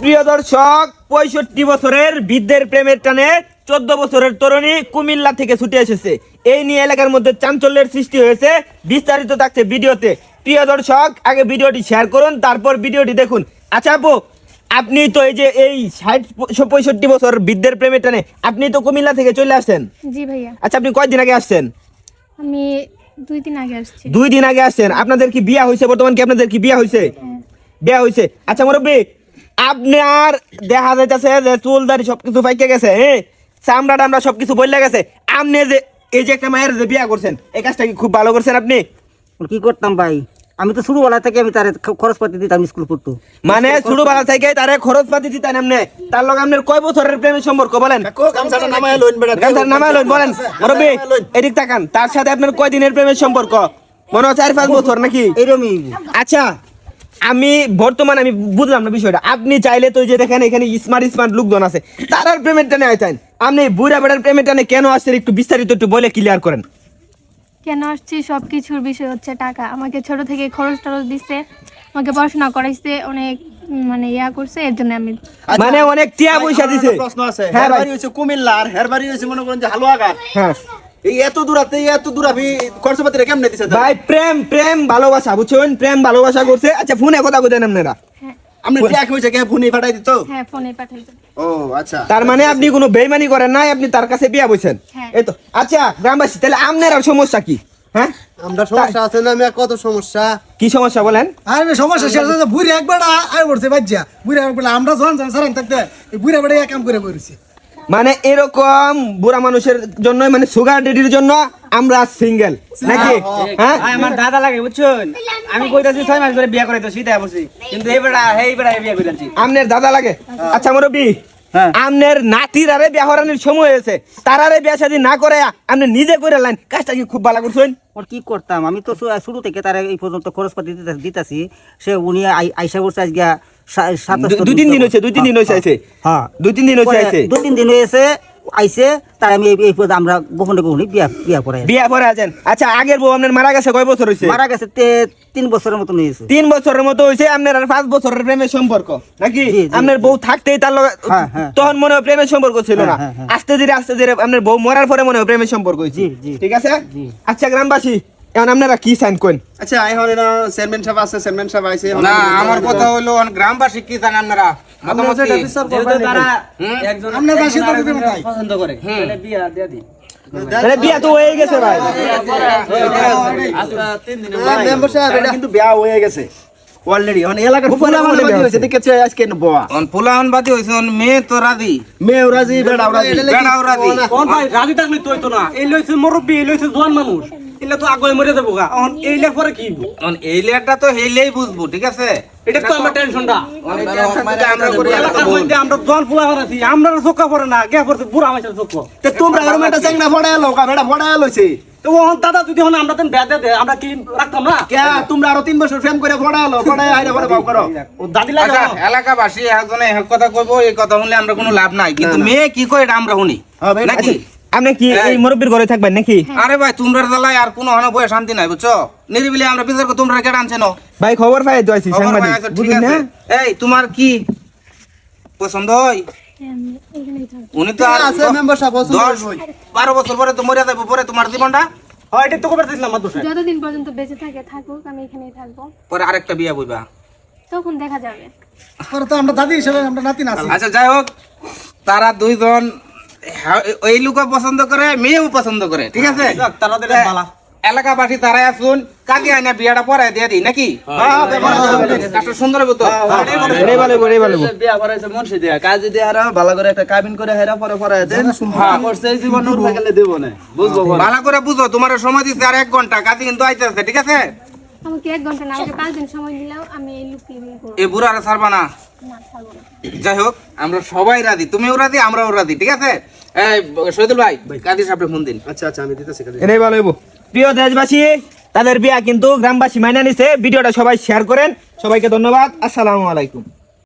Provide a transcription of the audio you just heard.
প্রিয় দর্শক পঁয়ষট্টি বছরের বৃদ্ধের প্রেমের টানে চোদ্দ বছরের তরুণী কুমিল্লা থেকে ছুটে এসেছে। এই নিয়ে এলাকার মধ্যে চাঞ্চল্যের সৃষ্টি হয়েছে বিস্তারিত থাকছে ভিডিওতে। প্রিয় দর্শক আগে ভিডিওটি শেয়ার করুন তারপর ভিডিওটি দেখুন। আচ্ছা আপু আপনি তো এই যে এই ষাট পঁয়ষট্টি বছর বৃদ্ধের প্রেমের টানে আপনি তো কুমিল্লা থেকে চলে আসছেন? জি ভাইয়া। আচ্ছা আপনি কয়দিন আগে আসছেন? আমি দুই দিন আগে আসছি। দুই দিন আগে আসছেন। আপনাদের কি বিয়া হয়েছে বর্তমান কি আপনাদের কি বিয়া হয়েছে? হ্যাঁ। বিয়া হয়েছে। আচ্ছা মুরব্বী আপনার দেখা যাইতেছে যে চুল দাড়ি সবকিছু পাইকে গেছে হ্যাঁ চামড়া টামড়া সবকিছু বললে গেছে। আপনি যে এই যে একটা মায়ের যে বিয়া করছেন এই কাজটা কি খুব ভালো করছেন আপনি? কি করতাম ভাই? আমি তো ছোটবেলা থেকে আমি তার খরচ পাতি দিতাম স্কুল পড়তো। মানে ছোট বেলা থেকে তারে খরচ পাতি দিতেন এমনি। তার লগে আপনার কয় বছরের প্রেমের সম্পর্ক বলেন? গামছার নামায় লইন বলেন। এদিক তাকান। তার সাথে আপনার কয় দিনের প্রেমের সম্পর্ক? মনে হয় চার পাঁচ বছর নাকি? এইরকমই আচ্ছা আমি বর্তমানে আমি বুঝলাম না বিষয়টা। আপনি চাইলে তো যে দেখেন এখানে স্মার্ট স্মার্ট লোকজন আছে। তারার পেমেন্ট টানে আইতেন আপনি বুড়া বেড়ার পেমেন্ট টানে কেন আসছেন? একটু বিস্তারিত একটু বলে ক্লিয়ার করেন। কেন আসছি? সব কিছুর বিষয় হচ্ছে টাকা। আমাকে ছোট থেকে খরচ টরচ দিচ্ছে আমাকে পড়াশোনা করাইছে অনেক মানে ইয়া করছে এর জন্য আমি মানে অনেক টিয়া পয়সা দিছে। প্রশ্ন আছে। হ্যাঁ ভাই। বাড়ি হচ্ছে কুমিল্লা আর হের বাড়ি হচ্ছে মনে করেন যে হালুয়াঘাট। হ্যাঁ। এই এত দূরাতে এত দূর আমি খরচপাতিটা কেমনে দিছে ভাই প্রেম প্রেম ভালোবাসা বুঝছেন? প্রেম ভালোবাসা করছে। আচ্ছা ফোনে কথা আপনারা? হ্যাঁ। আপনি ট্যাক হয়েছে কে ফোনে পাঠাই দিত? হ্যাঁ ফোনে পাঠাইছে ও আচ্ছা। তার মানে আপনি কোনো বেইমানি করেন নাই আপনি তার কাছে বিয়া বইছেন? হ্যাঁ। এই তো। আচ্ছা গ্রামবাসী তাহলে আপনার আর সমস্যা কি? হ্যাঁ? আমরা সমস্যা আছে না কত সমস্যা? কি সমস্যা বলেন? আর সমস্যা সেটা তো বুড়ি একবার আয় পড়ছে বাজ্যা। বুড়ি একবার আমরা সারান থাকতে এই বুড়ি একবার কাম করে পড়েছি মানে এরকম বুড়া মানুষের জন্য মানে সুগার ডেডির জন্য আমরা সিঙ্গেল নাকি? হ্যাঁ। আমার দাদা লাগে বুঝছেন? আমি কইতাছি ছয় মাস ধরে বিয়া করে তো শীতে বসি কিন্তু এই বেড়া এই বেড়া বিয়া কইতাছি আমনের দাদা লাগে? আচ্ছা মুরব্বী হ্যাঁ। আমনের নাতির আরে বিয়া হরানির সময় হয়েছে। তার আরে বিয়া শাদী না করে আপনি নিজে করে লাইন কাজটা কি খুব ভালো করছেন? ওর কি করতাম? আমি তো শুরু থেকে তার এই পর্যন্ত খরচ পাতি দিতে- দিতাছি। সে উনি আইসা করছে আজকে দুই তিন দিন হয়েছে দুই তিন দিন হয়েছে আইছে। হ্যাঁ। দুই তিন দিন হয়েছে আইছে। দুই তিন দিন হয়েছে আইসে তার আমি এই- এই পর্যন্ত আমরা গোপনে গোপনে বিয়া বিয়া করে বিয়া পরে আছেন। আচ্ছা আগের বউ আপনার মারা গেছে কয় বছর হয়েছে? মারা গেছে তিন বছরের হয়েছে। তিন বছরের মতো হয়েছে আপনার আর পাঁচ বছরের প্রেমের সম্পর্ক নাকি? আপনার বউ থাকতেই তার লগে হ্যাঁ, হ্যাঁ, তখন মনে হয় প্রেমের সম্পর্ক ছিল না। হ্যাঁ। আস্তে ধীরে আস্তে ধীরে আপনার বউ মরার পরে মনে হয় প্রেমের সম্পর্ক হয়েছে। ঠিক আছে? আচ্ছা গ্রামবাসী এখন আপনারা কি সাইন করেন আচ্ছা এখন চেয়ারম্যান সাহেব আছে চেয়ারম্যান সাহেব আইছে না আমার কথা হলো অন গ্রামবাসী কি জানেন আপনারা। পছন্দ করে বিয়া দিয়া দিই তাহলে বিয়া তো হয়ে গেছে ভাই মেম্বার সাহেব এটা কিন্তু বিয়া হয়ে গেছে অলরেডি এখন এলাকার ফুলা মানে হয়েছে দেখেছে আজকে বয়া অন ফুলাহন বাদি অন মেয়ে তো রাজি মেয়ে বেড়াও রাজি কোন ভাই রাজি থাকলে তুই তো না এই লইছে মুরব্বী এই লইছে জোয়ান মানুষ তো আগে মরে যাব গা। পরে কি অন এই লেয়ারটা তো হেলেই বুঝব ঠিক আছে? এটা তো আমার টেনশনটা। অন এই টেনশন যদি আমরা করি এলাকা এলাকার মধ্যে আমরা জোয়ান ফুলা আছি আমরা চোখা পড়ে না গে পড়ছে বুড়া মাইসের চোখ। তে তোমরা আর মেটা চেংনা ফড়ায় লোকা বেড়া ফড়ায় লইছে তো ওহন দাদা যদি হন আমরা তেন বেদে দে আমরা কি রাখতাম না? কে তোমরা আরও তিন বছর ফ্রেম করে ফড়ায় লো ফড়ায় আইরা পরে বাউ করো। ও দাদি লাগে আচ্ছা এলাকাবাসী একজনে এক কথা কইবো এই কথা শুনলে আমরা কোনো লাভ নাই। কিন্তু মেয়ে কি কয় এটা আমরা শুনি? হ্যাঁ, নাকি? আপনি কি এই মুরব্বীর ঘরে থাকবেন নাকি? আরে ভাই তোমরা জ্বালায় আর কোনো হন বয়ে শান্তি নাই বুঝছ? নিরিবিলি আমরা বিচার করি তোমরা কেটে আনছেন? ভাই খবর পাই তো আছি সাংবাদিক পাই বুঝলেন না? এই তোমার কি পছন্দ হয়? উনি তো আর আছে মেম্বার সাহেব পছন্দ দশ হইবই। বারো বছর পরে তো মরে যাব পরে তোমার জীবনটা? হয় এটা তো কবে দিছিলাম মাত্র যতদিন পর্যন্ত বেঁচে থাকে থাকুক আমি এখানেই থাকব। পরে আরেকটা বিয়া বইবা। তখন দেখা যাবে। পরে তো আমরা দাদি হিসেবে আমরা নাতি না আচ্ছা যাই হোক তারা দুইজন হ্যাঁ, এই লোকও পছন্দ করে মেয়েও পছন্দ করে ঠিক আছে? তারা দিলে বালা এলাকাবাসী তারাই আসুন কাকে আইনা বিয়াটা পরে দিয়ে দিই নাকি? সুন্দর হইবো তো এটাই ভালো এটাই ভালো বিয়া করাইছে মনসি দিয়া। কাজ হারা ভালো করে একটা কাবিন করে হেরা পরে পরে দেন হ্যাঁ করছে এই জীবন দেব না। বুঝব ভালো করে বুঝো তোমার সময় দিচ্ছে আর এক ঘণ্টা কাজে কিন্তু আইতেছে ঠিক আছে? আমাকে এক ঘণ্টা না আমাকে পাঁচ দিন সময় দিলেও আমি এই লুককে বিয়ে করব এই বুড়া আর ছাড়বা না। না ছাড়বো না। যাই হোক আমরা সবাই রাজি তুমিও রাজি আমরাও রাজি ঠিক আছে? এই শহীদুল ভাই সাহেব ফোন দিন। আচ্ছা আচ্ছা আমি দিতেছি কাজে এটাই ভালো হইব। প্রিয় দেশবাসী তাদের বিয়া কিন্তু গ্রামবাসী মাইনা নিছে। ভিডিওটা সবাই শেয়ার করেন। সবাইকে ধন্যবাদ। আসসালামু আলাইকুম।